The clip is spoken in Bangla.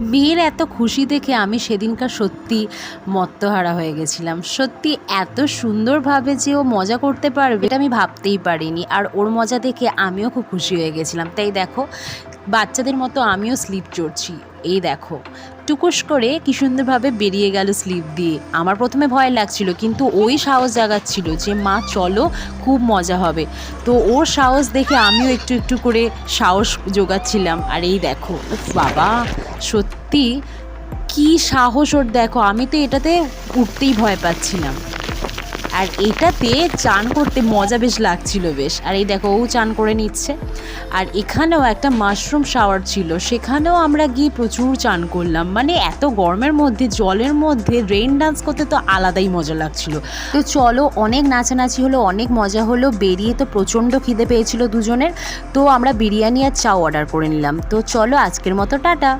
মেয়ের এত খুশি দেখে আমি সেদিনকার সত্যি মত্তহারা হয়ে গেছিলাম। সত্যি এত সুন্দরভাবে যে ও মজা করতে পারবে এটা আমি ভাবতেই পারিনি। আর ওর মজা দেখে আমিও খুব খুশি হয়ে গেছিলাম। তাই দেখো, বাচ্চাদের মতো আমিও স্লিপ চড়ছি। এই দেখো। টুকুস করে কি সুন্দরভাবে বেরিয়ে গেল স্লিপ দিয়ে। আমার প্রথমে ভয় লাগছিল, কিন্তু ওই সাহস জাগাচ্ছিল যে, মা, চলো, খুব মজা হবে। তো ওর সাহস দেখে আমিও একটু একটু করে সাহস জোগাচ্ছিলাম আর এই দেখো বাবা, সত্যি কি সাহস ওর, দেখো, আমি তো এটাতে উঠতেই ভয় পাচ্ছিলাম। আর এটাতে চান করতে মজা বেশ লাগছিল বেশ। আর এই দেখো, ও চান করে নিচ্ছে। আর এখানেও একটা মাশরুম শাওয়ার ছিল। সেখানেও আমরা গিয়ে প্রচুর চান করলাম। মানে এত গরমের মধ্যে, জলের মধ্যে রেইন ডান্স করতে তো আলাদাই মজা লাগছিল। তো চলো, অনেক নাচানাচি হলো, অনেক মজা হলো। বেরিয়ে তো প্রচণ্ড খিদে পেয়েছিল দুজনের। তো আমরা বিরিয়ানি আর চাও অর্ডার করে নিলাম। তো চলো, আজকের মতো টাটা।